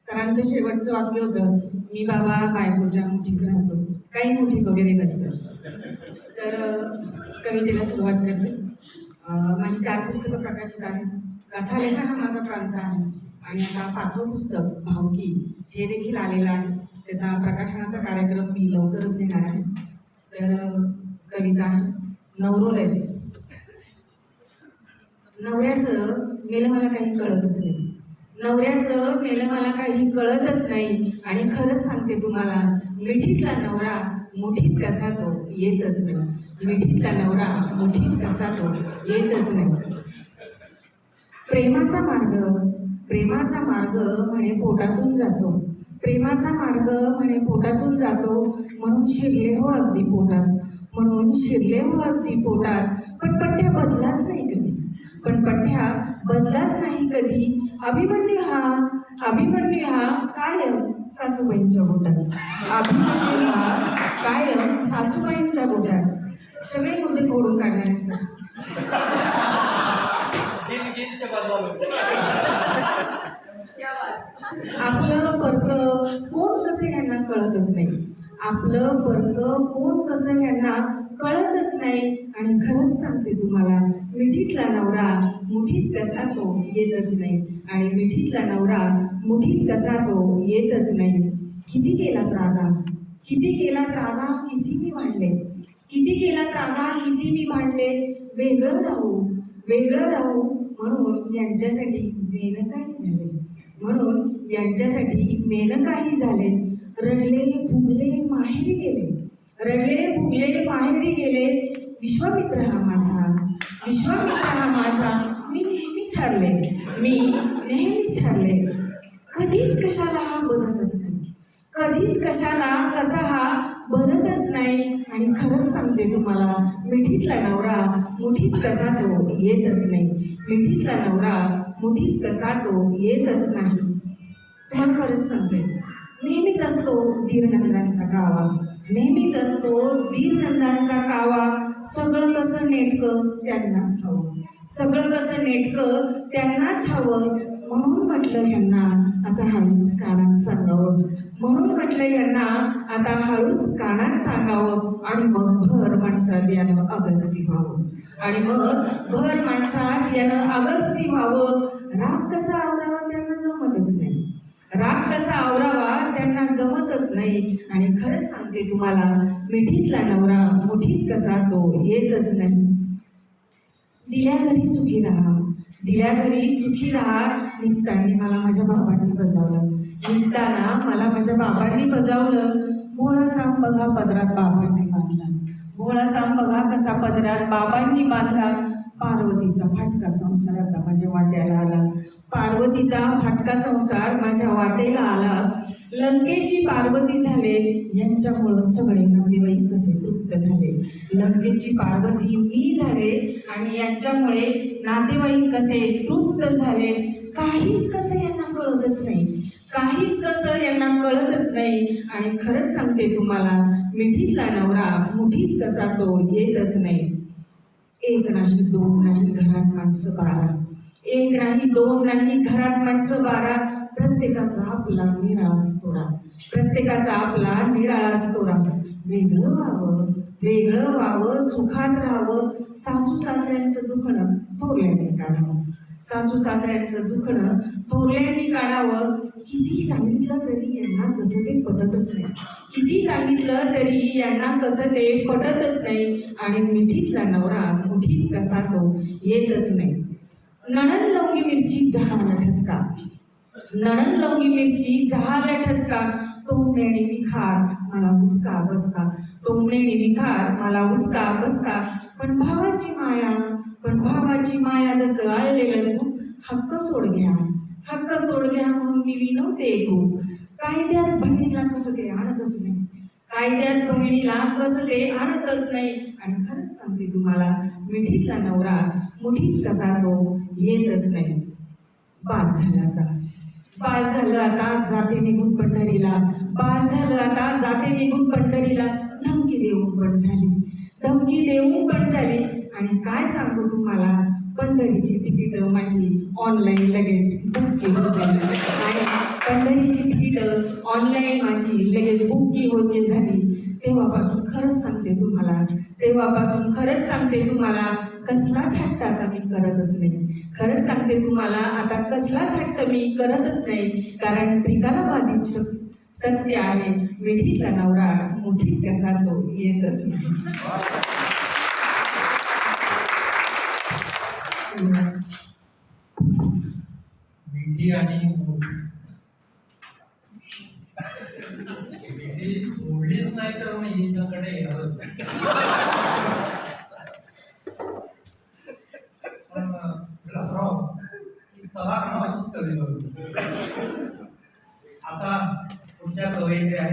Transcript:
सरांचं शेवटचं वाक्य होतं मी बाबा बायकोच्या मुठीत राहतो. काही मुठीत वगैरे नसतं. तर कवितेला सुरुवात करते. माझी चार पुस्तकं प्रकाशित आहेत. कथालेखन हा माझा प्रांत आहे आणि आता पाचवं पुस्तक भावकी हे देखील आलेलं आहे. त्याचा प्रकाशनाचा कार्यक्रम मी लवकरच घेणार आहे. तर कविता आहे नवरोल्याची नवऱ्याचं मेलं मला काही कळतच नाही. नवऱ्याचं मेलं मला काही कळतच नाही आणि खरंच सांगते तुम्हाला मिठीतला नवरा मुठीत कसा तो येतच नाही. मिठीतला नवरा मुठीत कसा तो येतच नाही. प्रेमाचा मार्ग प्रेमाचा मार्ग म्हणे पोटातून जातो. प्रेमाचा मार्ग म्हणे पोटातून जातो म्हणून शिरले हो अगदी पोटात म्हणून शिरले हो अगदी पोटात. पण पठ्ठ्या बदलाच नाही कधी पण पठ्ठ्या बदलाच नाही कधी. अभिमन्यू हा अभिमन्यू हा कायम सासूबाईंच्या बोटात अभिमन्यू हा कायम सासूबाईंच्या बोटात सगळे मुद्दे खोडून काढणारे सर. आपलं परक कोण कसं ह्यांना कळतच नाही. आपलं परक कोण कसं ह्यांना कळतच नाही. आणि खरंच सांगते तुम्हाला मिठीतला नवरा मुठीत कसा तो येतच नाही. आणि मिठीतला नवरा मुठीत कसा तो येतच नाही. किती केला त्रागा? किती केला त्रागा? किती मी भांडले? किती केला त्रागा? किती मी भांडले? वेगळं राहू वेगळं राहू. म्हणून यांच्यासाठी मेनकाही झाले. म्हणून यांच्यासाठी मेनकाही झाले. रडले फुगले माहेरी गेले. रडले फुगले माहेरी गेले. विश्वामित्र हा माझा. विश्वामित्र हा माझा. मी नेहमीच हरले मी नेहमीच हरले कधीच कशाला हा बनतच नाही. कधीच कशाला कसा हा बनतच नाही. आणि खरंच सांगते तुम्हाला मिठीतला नवरा मुठीत कसा तो येतच नाही. मिठीतला नवरा मुठीत कसा तो येतच नाही. तुम्हाला खरंच सांगते. नेहमीच असतो दीरनंदांचा कावा नेहमीच असतो धीरनंदांचा कावा सगळं नेटकं त्यांनाच हवं. सगळं कसं नेटकं त्यांनाच हवं. म्हणून म्हटलं ह्यांना आता हळूच कानात सांगावं. म्हणून म्हटलं यांना आता हळूच कानात सांगावं आणि मग भर माणसात यानं अगस्ती व्हावं. आणि मग भर माणसात यानं अगस्ती व्हावं. राग कसा आवरावा त्यांना जमतच नाही. राग कसा आवरावा त्यांना जमतच नाही. आणि खरंच सांगते तुम्हाला मिठीतला नवरा मुठीत कसा तो येतच नाही. दिल्या घरी सुखी राहा. दिल्या घरी सुखी राहा. निघताना मला माझ्या बाबांनी बजावलं. निघताना मला माझ्या बाबांनी बजावलं. भोळा सांब बघा पदरात बाबांनी बांधला. भोळा सांब बघा कसा पदरात बाबांनी बांधला. पार्वतीचा फाटका संसार आता माझ्या वाट्याला आला. पार्वतीचा फाटका संसार माझ्या वाटेला आला. लंकेची पार्वती झाले यांच्यामुळं सगळे नातेवाईक कसे तृप्त झाले. लंकेची पार्वती मी झाले आणि यांच्यामुळे नातेवाईक कसे तृप्त झाले काहीच कसं यांना कळतच नाही. काहीच कसं यांना कळतच नाही. आणि खरंच सांगते तुम्हाला मिठीतला नवरा मुठीत कसा तो येतच नाही. एक नाही दोन नाही घरात माणसं बारा. एक नाही दोन नाही घरात माणसं बारा. प्रत्येकाचा आपला निराळाच तोडा प्रत्येकाचा आपला निराळाच तोडा वेगळं व्हावं वेगळं व्हावं सुखात राहावं सासू सासऱ्यांचं दुखणं थोरल्यांनी काढावं. सासू सासऱ्यांचं दुखणं थोरल्यांनी काढावं. किती सांगितलं तरी यांना कसं ते पटतच नाही. किती सांगितलं तरी यांना कसं ते पटतच नाही. आणि मिठीतला नवरा मुठीत कसा तो येतच नाही. नणंद लवंगी मिरची जहाला ठसका. नणंद लवंगी मिरची जहाला ठसका. टोमणे विखार मला उठता बसता. टोमणे विखार मला उठता बसता. पण भावाची माया पण भावाची माया जसं आळलेलं तू हक्क सोड घ्या. हक्क सोड घ्या म्हणून मी विनवते तू कायद्यात बहिणीला कसं ते आणतच नाही. कायद्यात बहिणीला कसं ते आणतच नाही. आणि खरंच सांगते तुम्हाला मिठीतला नवरा मुठीत कसा तो येतच नाही. बास झालं आता. बास झालं आता जाते निघून पंढरीला. बास झालं आता जाते निघून पंढरीला. धमकी देऊन पण झाली. धमकी देऊन पण झाली. आणि काय सांगू तुम्हाला? पंढरीची तिकीटं माझी ऑनलाईन लगेच बुक केली झाली. आणि पंढरीची तिकीट ऑनलाईन माझी लगेच बुक की झाली. तेव्हापासून खरंच सांगते तुम्हाला. तेव्हापासून खरंच सांगते तुम्हाला. कसलाच हट्ट आता मी करतच नाही. खरंच सांगते तुम्हाला आता कसलाच हट्ट मी करतच नाही कारण त्रिकाला बाधित स- सत्य आहे. मिठीतला नवरा मुठीत कसा तो येतच नाही. मिठी आणि मिठी. सोडलीच नाही तर मग हिच्याकडे येणारच perdido